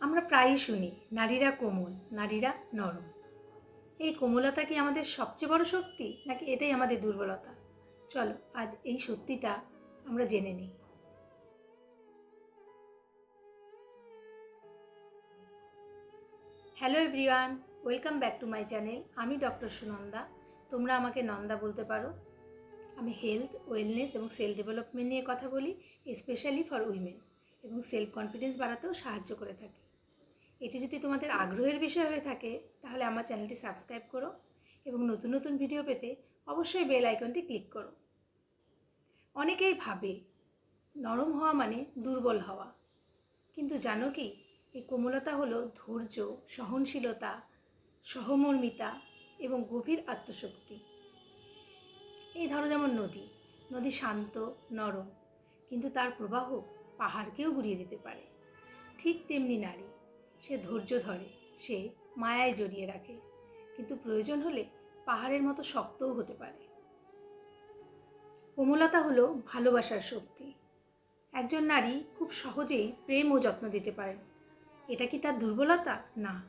আমরা প্রায়ই শুনি, নারীরা কোমল, নারীরা নরম। এই কোমলতা কি আমাদের সবচেয়ে বড় শক্তি, নাকি এটাই আমাদের দুর্বলতা? চলো, আজ এই সত্যিটা আমরা জেনে নিই। Hello everyone, welcome back to my channel. আমি ডক্টর সুনন্দা। তোমরা আমাকে নন্দা বলতে পারো। আমি হেলথ, ওয়েলনেস এবং সেলফ ডেভেলপমেন্ট নিয়ে কথা বলি, স্পেশালি ফর উইমেন এবং সেলফ কনফিডেন্স বাড়াতেও সাহায্য করে থাকি। এটি যদি তোমাদের আগ্রহের বিষয় হয়ে থাকে, তাহলে আমার চ্যানেলটি সাবস্ক্রাইব করো এবং নতুন নতুন ভিডিও পেতে অবশ্যই বেল আইকনটি ক্লিক করো। অনেকেই ভাবে নরম হওয়া মানে দুর্বল হওয়া। কিন্তু জানো কি? এই কোমলতা হলো ধৈর্য, সহনশীলতা, সহমর্মিতা এবং গভীর আত্মশক্তি। এই ধরো যেমন নদী নদী শান্ত, নরম, কিন্তু তার প্রবাহ পাহাড়কেও গুড়িয়ে দিতে পারে। ঠিক তেমনি নারী। সে ধৈর্য ধরে, সে মায়ায় জড়িয়ে রাখে। কিন্তু প্রয়োজন হলে পাহাড়ের মতো শক্তও হতে পারে। কোমলতা হলো ভালোবাসার শক্তি। একজন নারী খুব সহজেই প্রেম ও যত্ন দিতে পারেন। এটা কি তার দুর্বলতা? না,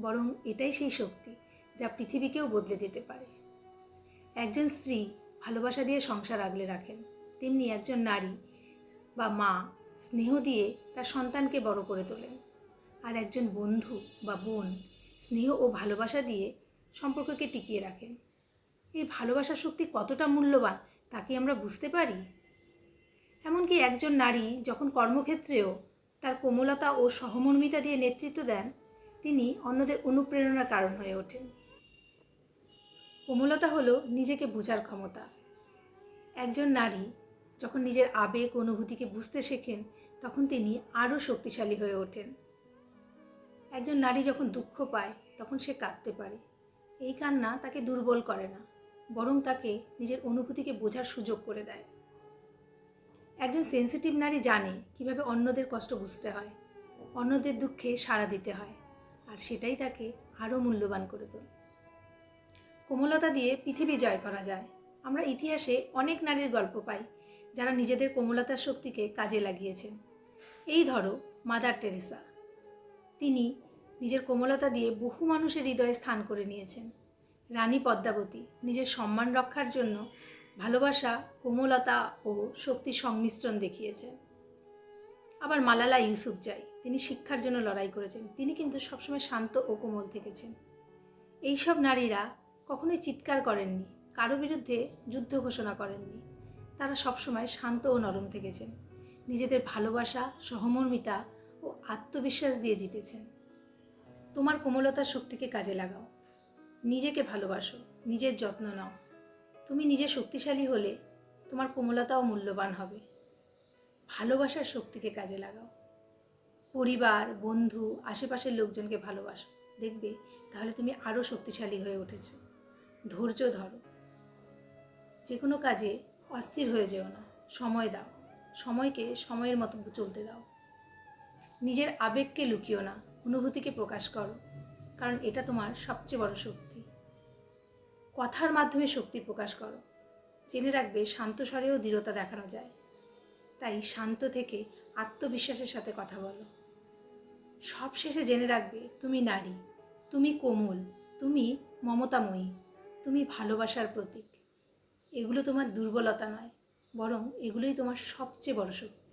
বরং এটাই সেই শক্তি যা পৃথিবীকেও বদলে দিতে পারে। একজন স্ত্রী ভালোবাসা দিয়ে সংসার আগলে রাখেন। তেমনি একজন নারী বা মা স্নেহ দিয়ে তার সন্তানকে বড় করে তোলেন। আর একজন বন্ধু বা বোন স্নেহ ও ভালোবাসা দিয়ে সম্পর্ককে টিকিয়ে রাখেন এই ভালোবাসার শক্তি কতটা মূল্যবান, তা কি আমরা বুঝতে পারি? এমনকি একজন নারী যখন কর্মক্ষেত্রেও তার কোমলতা ও সহমর্মিতা দিয়ে নেতৃত্ব দেন, তিনি অন্যদের অনুপ্রেরণার কারণ হয়ে ওঠেন। কোমলতা হলো নিজেকে বোঝার ক্ষমতা। একজন নারী যখন নিজের আবেগ অনুভূতিকে বুঝতে শেখেন, তখন তিনি আরও শক্তিশালী হয়ে ওঠেন। একজন নারী যখন দুঃখ পায়, তখন সে কাঁদতে পারে। এই কান্না তাকে দুর্বল করে না, বরং তাকে নিজের অনুভূতিকে বোঝার সুযোগ করে দেয়। একজন সেন্সিটিভ নারী জানে কীভাবে অন্যদের কষ্ট বুঝতে হয়, অন্যদের দুঃখে সাড়া দিতে হয়, আর সেটাই তাকে আরও মূল্যবান করে তোলে। কোমলতা দিয়ে পৃথিবী জয় করা যায়। আমরা ইতিহাসে অনেক নারীর গল্প পাই, যারা নিজেদের কোমলতার শক্তিকে কাজে লাগিয়েছেন। এই ধরো, মাদার টেরেসা। তিনি নিজের কোমলতা দিয়ে বহু মানুষের হৃদয়ে স্থান করে নিয়েছেন। রানী পদ্মাবতী নিজের সম্মান রক্ষার জন্য ভালোবাসা, কোমলতা ও শক্তির সংমিশ্রণ দেখিয়েছেন। আবার মালালা ইউসুফ ইউসুফজাই তিনি শিক্ষার জন্য লড়াই করেছেন। তিনি কিন্তু সবসময় শান্ত ও কোমল থেকেছেন। এইসব নারীরা কখনোই চিৎকার করেননি, কারও বিরুদ্ধে যুদ্ধ ঘোষণা করেননি। তারা সবসময় শান্ত ও নরম থেকেছেন। নিজেদের ভালোবাসা, সহমর্মিতা ও আত্মবিশ্বাস দিয়ে জিতেছেন। তোমার কোমলতার শক্তিকে কাজে লাগাও। নিজেকে ভালোবাসো, নিজের যত্ন নাও। তুমি নিজে শক্তিশালী হলে তোমার কোমলতাও মূল্যবান হবে। ভালোবাসার শক্তিকে কাজে লাগাও। পরিবার, বন্ধু, আশেপাশের লোকজনকে ভালোবাসো। দেখবে তাহলে তুমি আরও শক্তিশালী হয়ে উঠেছো। ধৈর্য ধরো। যে কোনো কাজে অস্থির হয়ে যেও না। সময় দাও। সময়কে সময়ের মতো চলতে দাও। নিজের আবেগকে লুকিও না, অনুভূতিকে প্রকাশ করো, কারণ এটা তোমার সবচেয়ে বড় শক্তি। কথার মাধ্যমে শক্তি প্রকাশ করো, জেনে রাখবে শান্ত স্বরেও দৃঢ়তা দেখানো যায়। তাই শান্ত থেকে আত্মবিশ্বাসের সাথে কথা বলো। সব শেষে জেনে রাখবে তুমি নারী, তুমি কোমল, তুমি মমতাময়ী, তুমি ভালোবাসার প্রতীক। এগুলো তোমার দুর্বলতা নয়, বরং এগুলোই তোমার সবচেয়ে বড় শক্তি।